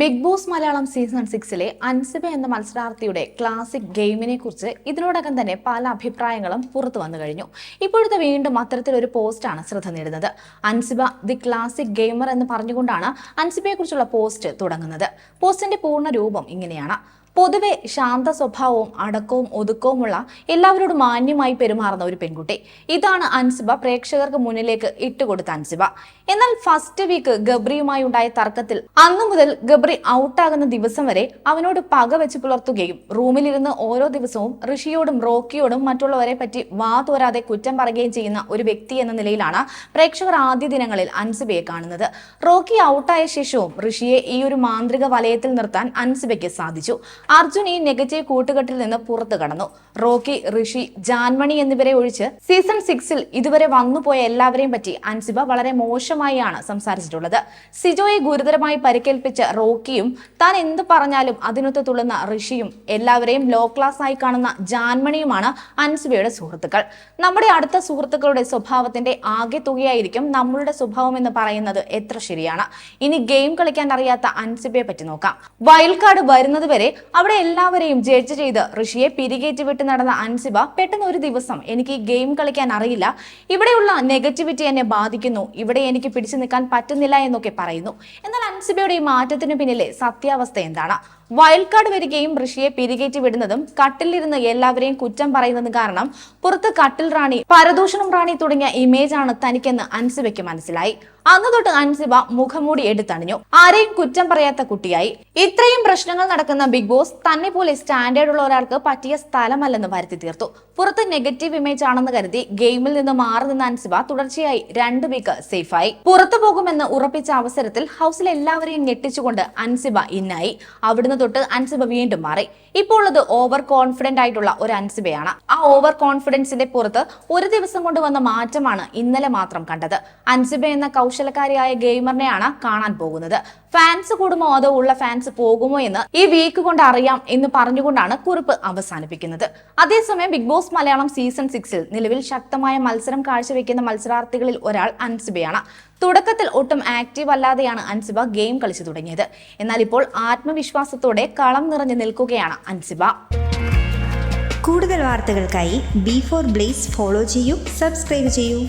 Big Boss Malayalam season സിക്സിലെ അൻസിബ എന്ന മത്സരാർത്ഥിയുടെ ക്ലാസിക് ഗെയിമിനെ കുറിച്ച് ഇതിനോടകം തന്നെ പല അഭിപ്രായങ്ങളും പുറത്തു വന്നു കഴിഞ്ഞു. ഇപ്പോഴത്തെ വീണ്ടും അത്തരത്തിലൊരു പോസ്റ്റാണ് ശ്രദ്ധ നേടുന്നത്. അൻസിബ ദി ക്ലാസിക് ഗെയിമർ എന്ന് പറഞ്ഞുകൊണ്ടാണ് അൻസിബയെക്കുറിച്ചുള്ള പോസ്റ്റ് തുടങ്ങുന്നത്. പോസ്റ്റിന്റെ പൂർണ രൂപം ഇങ്ങനെയാണ്. പൊതുവെ ശാന്ത സ്വഭാവവും അടക്കവും ഒതുക്കവുമുള്ള എല്ലാവരോടും മാന്യമായി പെരുമാറുന്ന ഒരു പെൺകുട്ടി. ഇതാണ് അൻസിബ പ്രേക്ഷകർക്ക് മുന്നിലേക്ക് ഇട്ടുകൊടുത്ത അൻസിബ. എന്നാൽ ഫസ്റ്റ് വീക്ക് ഗബ്രിയുമായി ഉണ്ടായ തർക്കത്തിൽ അന്നു മുതൽ ഗബ്രി ഔട്ടാകുന്ന ദിവസം വരെ അവനോട് പക വെച്ച് പുലർത്തുകയും റൂമിലിരുന്ന് ഓരോ ദിവസവും ഋഷിയോടും റോക്കിയോടും മറ്റുള്ളവരെ പറ്റി വാ തോരാതെ കുറ്റം പറയുകയും ചെയ്യുന്ന ഒരു വ്യക്തി എന്ന നിലയിലാണ് പ്രേക്ഷകർ ആദ്യ ദിനങ്ങളിൽ അൻസിബയെ കാണുന്നത്. റോക്കി ഔട്ടായ ശേഷവും ഋഷിയെ ഈ ഒരു മാന്ത്രിക വലയത്തിൽ നിർത്താൻ അൻസിബയ്ക്ക് സാധിച്ചു. അർജുൻ ഈ നെഗറ്റീവ് കൂട്ടുകെട്ടിൽ നിന്ന് പുറത്തു കടന്നു. റോക്കി ഋഷി ജാൻമണി എന്നിവരെ ഒഴിച്ച് സീസൺ സിക്സിൽ ഇതുവരെ വന്നുപോയ എല്ലാവരെയും പറ്റി അൻസിബ വളരെ മോശമായാണ് സംസാരിച്ചിട്ടുള്ളത്. സിജോയെ ഗുരുതരമായി പരിക്കേൽപ്പിച്ച റോക്കിയും താൻ എന്ത് പറഞ്ഞാലും അതിനൊത്ത് തുള്ളുന്ന ഋഷിയും എല്ലാവരെയും ലോ ക്ലാസ് ആയി കാണുന്ന ജാൻമണിയുമാണ് അൻസിബയുടെ സുഹൃത്തുക്കൾ. നമ്മുടെ അടുത്ത സുഹൃത്തുക്കളുടെ സ്വഭാവത്തിന്റെ ആകെ തുകയായിരിക്കും നമ്മളുടെ സ്വഭാവം എന്ന് പറയുന്നത് എത്ര ശരിയാണ്. ഇനി ഗെയിം കളിക്കാൻ അറിയാത്ത അൻസിബയെ പറ്റി നോക്കാം. വൈൽഡ് കാർഡ് വരുന്നത് വരെ അവിടെ എല്ലാവരെയും ജഡ്ജ് ചെയ്ത് ഋഷിയെ പിരികേറ്റ് വിട്ട് നടന്ന അൻസിബ പെട്ടെന്ന് ഒരു ദിവസം എനിക്ക് ഗെയിം കളിക്കാൻ അറിയില്ല. ഇവിടെയുള്ള നെഗറ്റിവിറ്റി എന്നെ ബാധിക്കുന്നു. ഇവിടെ എനിക്ക് പിടിച്ചു നിൽക്കാൻ പറ്റുന്നില്ല എന്നൊക്കെ പറയുന്നു. എന്നാൽ അൻസിബയുടെ ഈ മാറ്റത്തിന് പിന്നിലെ സത്യാവസ്ഥ എന്താണ്? വൈൽഡ് കാർഡ് വരികയും ഋഷിയെ പിരികേറ്റി വിടുന്നതും കട്ടിലിരുന്ന് എല്ലാവരെയും കുറ്റം പറയുന്നതും കാരണം പുറത്ത് കട്ടിൽ റാണി പരദൂഷണം റാണി തുടങ്ങിയ ഇമേജാണ് തനിക്കെന്ന് അൻസിബയ്ക്ക് മനസ്സിലായി. അന്ന് തൊട്ട് അൻസിബ മുഖംമൂടി എടുത്തണിഞ്ഞു. ആരെയും കുറ്റം പറയാത്ത കുട്ടിയായി. ഇത്രയും പ്രശ്നങ്ങൾ നടക്കുന്ന ബിഗ് ബോസ് തന്നെ പോലെ സ്റ്റാൻഡേർഡ് ഉള്ള ഒരാൾക്ക് പറ്റിയ സ്ഥലമല്ലെന്ന് വരുത്തി തീർത്തു. പുറത്ത് നെഗറ്റീവ് ഇമേജ് ആണെന്ന് കരുതി ഗെയിമിൽ നിന്ന് മാറി നിന്ന അൻസിബ തുടർച്ചയായി രണ്ട് വീക്ക് സേഫായി. പുറത്തു പോകുമെന്ന് ഉറപ്പിച്ച അവസരത്തിൽ ഹൗസിലെ എല്ലാവരെയും ഞെട്ടിച്ചുകൊണ്ട് അൻസിബ ഇന്നായി. അവിടുന്ന് തൊട്ട് അൻസിബ വീണ്ടും മാറി. ഇപ്പോൾ ഉള്ളത് ഓവർ കോൺഫിഡന്റ് ആയിട്ടുള്ള ഒരു അൻസിബയാണ്. ആ ഓവർ കോൺഫിഡൻസിന്റെ പുറത്ത് ഒരു ദിവസം കൊണ്ട് വന്ന മാറ്റമാണ് ഇന്നലെ മാത്രം കണ്ടത്. അൻസിബ എന്ന കൗശലക്കാരിയായ ഗെയിമറിനെയാണ് കാണാൻ പോകുന്നത്. ഫാൻസ് കൂടുമോ അതോ ഉള്ള ഫാൻസ് പോകുമോ എന്ന് ഈ വീക്ക് കൊണ്ട് അറിയാം എന്ന് പറഞ്ഞുകൊണ്ടാണ് കുറിപ്പ് അവസാനിപ്പിക്കുന്നത്. അതേസമയം ബിഗ് ബോസ് മലയാളം സീസൺ സിക്സിൽ നിലവിൽ ശക്തമായ മത്സരം കാഴ്ചവെക്കുന്ന മത്സരാർത്ഥികളിൽ ഒരാൾ അൻസിബയാണ്. തുടക്കത്തിൽ ഒട്ടും ആക്റ്റീവ് അല്ലാതെയാണ് അൻസിബ ഗെയിം കളിച്ചു തുടങ്ങിയത്. എന്നാൽ ഇപ്പോൾ ആത്മവിശ്വാസത്തോടെ കളം നിറഞ്ഞു നിൽക്കുകയാണ് അൻസിബ. കൂടുതൽ വാർത്തകൾക്കായി ബി ഫോർ ബ്ലേസ് ഫോളോ ചെയ്യൂ സബ്സ്ക്രൈബ് ചെയ്യൂ.